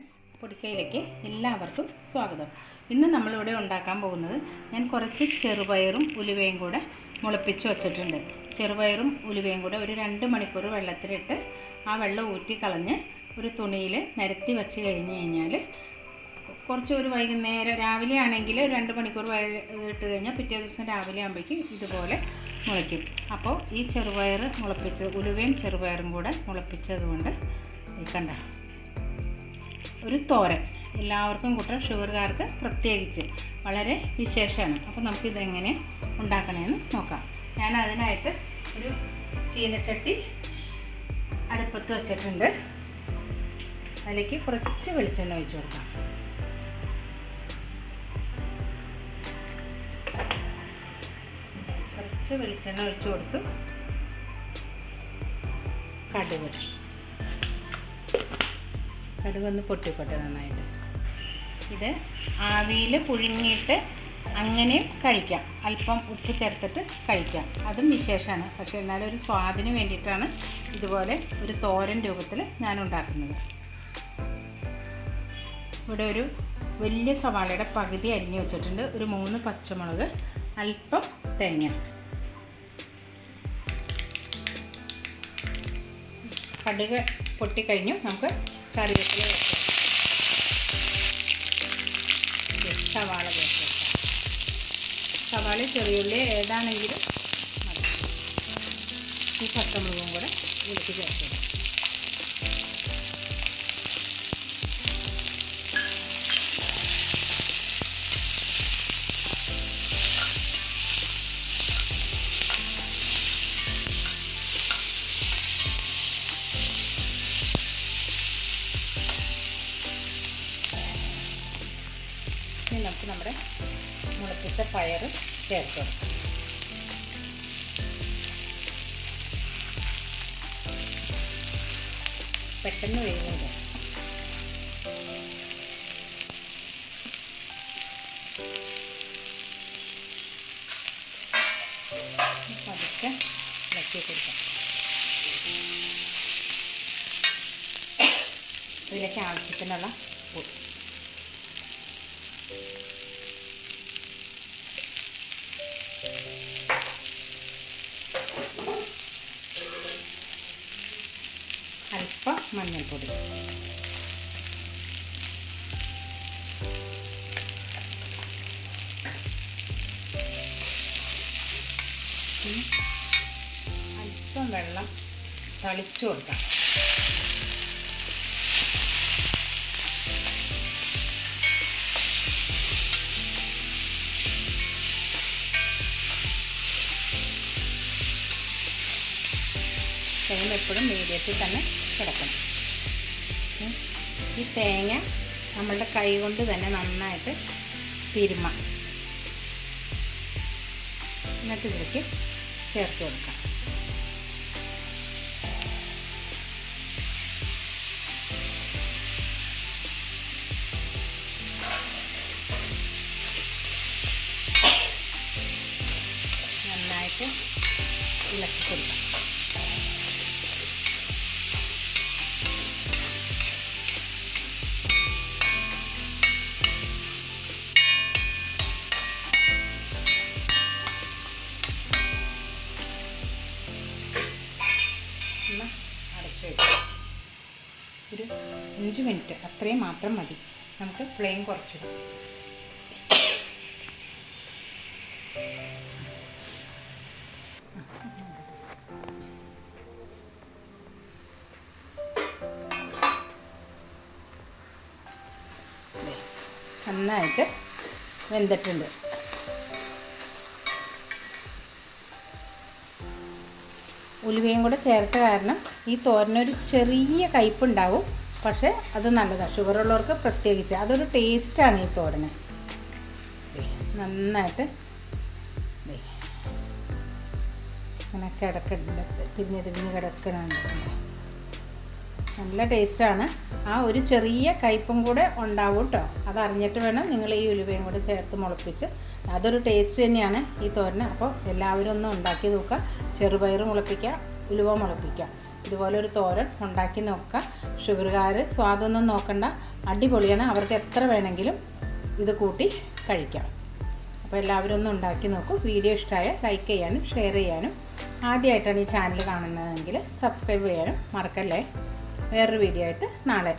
Friends പൊടിക്കയിലേക്ക് എല്ലാവർക്കും സ്വാഗതം. ഇന്ന് നമ്മളിവിടെ ഉണ്ടാക്കാൻ പോകുന്നത് ഞാൻ കുറച്ച് ചെറുപയറും ഉലുവയും കൂടെ മുളപ്പിച്ച് വച്ചിട്ടുണ്ട്. ചെറുപയറും ഉലുവയും കൂടെ ഒരു രണ്ട് മണിക്കൂർ വെള്ളത്തിലിട്ട് ആ വെള്ളം ഊറ്റി കളഞ്ഞ് ഒരു തുണിയിൽ നിരത്തി വെച്ച് കഴിഞ്ഞ് കഴിഞ്ഞാൽ കുറച്ച് ഒരു വൈകുന്നേരം രാവിലെ ആണെങ്കിൽ ഒരു രണ്ട് മണിക്കൂർ ഇട്ട് കഴിഞ്ഞാൽ പിറ്റേ ദിവസം രാവിലെ ആകുമ്പോഴേക്കും ഇതുപോലെ മുളയ്ക്കും. അപ്പോൾ ഈ ചെറുപയർ മുളപ്പിച്ചത് ഉലുവയും ചെറുപയറും കൂടെ മുളപ്പിച്ചതുകൊണ്ട് കണ്ട? ഒരു തോരൻ. എല്ലാവർക്കും കൂട്ടം ഷുഗർകാർക്ക് പ്രത്യേകിച്ച് വളരെ വിശേഷമാണ്. അപ്പോൾ നമുക്കിതെങ്ങനെ ഉണ്ടാക്കണമെന്ന് നോക്കാം. ഞാൻ അതിനായിട്ട് ഒരു ചീനച്ചട്ടി അടുപ്പത്ത് വച്ചിട്ടുണ്ട്. അതിലേക്ക് കുറച്ച് വെളിച്ചെണ്ണ ഒഴിച്ചു കൊടുക്കാം. കുറച്ച് വെളിച്ചെണ്ണ ഒഴിച്ചു കൊടുത്തു കടുക് കടുകൊന്ന് പൊട്ടിക്കോട്ടെ നന്നായിട്ട്. ഇത് ആവിയിൽ പുഴുങ്ങിയിട്ട് അങ്ങനെയും കഴിക്കാം. അല്പം ഉപ്പ് ചേർത്തിട്ട് കഴിക്കാം. അതും വിശേഷമാണ്. പക്ഷെ എന്നാലും ഒരു സ്വാദിന് വേണ്ടിയിട്ടാണ് ഇതുപോലെ ഒരു തോരൻ രൂപത്തിൽ ഞാൻ ഉണ്ടാക്കുന്നത് ഇവിടെ ഒരു വലിയ സവാളയുടെ പകുതി അരിഞ്ഞ് വെച്ചിട്ടുണ്ട്. ഒരു മൂന്ന് പച്ചമുളക് അല്പം തേങ്ങ. കടുക് പൊട്ടിക്കഴിഞ്ഞു. നമുക്ക് കറിവേപ്പില സവാള സവാള ചെറിയുള്ളി ഏതാണെങ്കിലും ഈ പച്ചമുളകും കൂടെ ഇതിലേക്ക് ചേർത്ത് നമ്മുടെ മുളപ്പിച്ച പയർ ചേർത്ത് പെട്ടെന്ന് വേവില്ല പതുക്കെ ഇളക്കി ഇതിലേക്ക് ആവശ്യത്തിനുള്ള ഉപ്പ്. മഞ്ഞൾപ്പൊടി. അല്പം വെള്ളം തളിച്ചു കൊടുക്കാം ഫ്ലെയിം എപ്പോഴും മീഡിയത്തിൽ തന്നെ കിടക്കണം. ഈ തേങ്ങ നമ്മളുടെ കൈ കൊണ്ട് തന്നെ നന്നായിട്ട് തിരുമ. എന്നിട്ട് ഇതിലേക്ക് ചേർത്ത് കൊടുക്കാം. നന്നായിട്ട് ഇളക്കി കൊടുക്കാം. അഞ്ച് മിനിറ്റ്. അത്രയും മാത്രം മതി. നമുക്ക് ഫ്ലെയിം കുറച്ചിടാം. നന്നായിട്ട് വെന്തിട്ടുണ്ട്. ഉലുവയും കൂടെ ചേർത്ത കാരണം ഈ തോരനൊരു ചെറിയ കയ്പുണ്ടാവും. പക്ഷേ അത് നല്ലതാണ് ഷുഗർ ഉള്ളവർക്ക് പ്രത്യേകിച്ച് അതൊരു ടേസ്റ്റാണ് ഈ തോരന്. നന്നായിട്ട് ഇങ്ങനെ കിടക്കുന്നുണ്ട് തിരിഞ്ഞ് തിരിഞ്ഞ് കിടക്കുന്നുണ്ട് നല്ല ടേസ്റ്റാണ്. ആ ഒരു ചെറിയ കയ്പും കൂടെ ഉണ്ടാവും കേട്ടോ അതറിഞ്ഞിട്ട് വേണം നിങ്ങൾ ഈ ഉലുവയും കൂടെ ചേർത്ത് മുളപ്പിച്ച്. അതൊരു ടേസ്റ്റ് തന്നെയാണ് ഈ തോരന്. അപ്പോൾ എല്ലാവരും ഒന്ന് ഉണ്ടാക്കി നോക്കുക. ചെറുപയർ മുളപ്പിക്കുക ഉലുവ മുളപ്പിക്കുക. ഇതുപോലെ ഒരു തോരൻ ഉണ്ടാക്കി നോക്കുക. ഷുഗറുകാർ സ്വാദൊന്നും നോക്കണ്ട. അടിപൊളിയാണ്. അവർക്ക് എത്ര വേണമെങ്കിലും ഇത് കൂട്ടി കഴിക്കാം. അപ്പോൾ എല്ലാവരും ഒന്ന് ഉണ്ടാക്കി നോക്കൂ. വീഡിയോ ഇഷ്ടമായ ലൈക്ക് ചെയ്യാനും ഷെയർ ചെയ്യാനും. ആദ്യമായിട്ടാണ് ഈ ചാനൽ കാണുന്നതെങ്കിൽ സബ്സ്ക്രൈബ് ചെയ്യാനും മറക്കല്ലേ? വേറൊരു വീഡിയോ ആയിട്ട് നാളെ